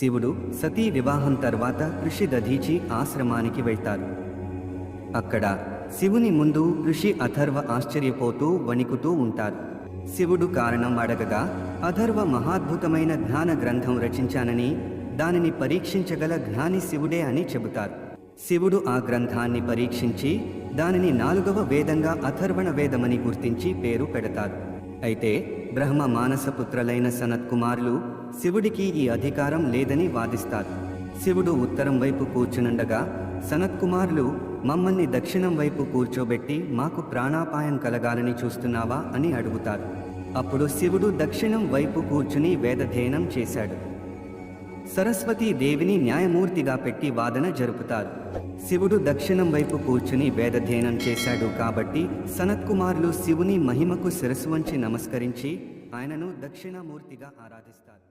శివుడు సతీ వివాహం తర్వాత ఋషి దధీచి ఆశ్రమానికి వెళ్తారు. అక్కడ శివుని ముందు ఋషి అథర్వ ఆశ్చర్యపోతూ వణికుతూ ఉంటారు. శివుడు కారణం అడగగా అథర్వ మహాద్భుతమైన జ్ఞాన గ్రంథం రచించానని దానిని పరీక్షించగల జ్ఞాని శివుడే అని చెబుతారు. శివుడు ఆ గ్రంథాన్ని పరీక్షించి దానిని నాలుగవ వేదంగా అథర్వణ వేదమని గుర్తించి పేరు పెడతారు. అయితే బ్రహ్మ మానసపుత్రులైన సనత్కుమారులు శివుడికి ఈ అధికారం లేదని వాదిస్తారు. శివుడు ఉత్తరం వైపు కూర్చునుండగా సనత్కుమారులు మమ్మల్ని దక్షిణం వైపు కూర్చోబెట్టి మాకు ప్రాణాపాయం కలగాలని చూస్తున్నావా? అని అడుగుతారు. అప్పుడు శివుడు దక్షిణం వైపు కూర్చుని వేదధ్యయనం చేశాడు. దేవిని న్యాయమూర్తిగా పెట్టి వాదన జరుపుతారు. శివుడు దక్షిణం వైపు కూర్చుని వేదధ్యయనం చేశాడు కాబట్టి సనత్కుమారులు శివుని మహిమకు శిరస్సు వంచి నమస్కరించి ఆయనను దక్షిణామూర్తిగా ఆరాధిస్తారు.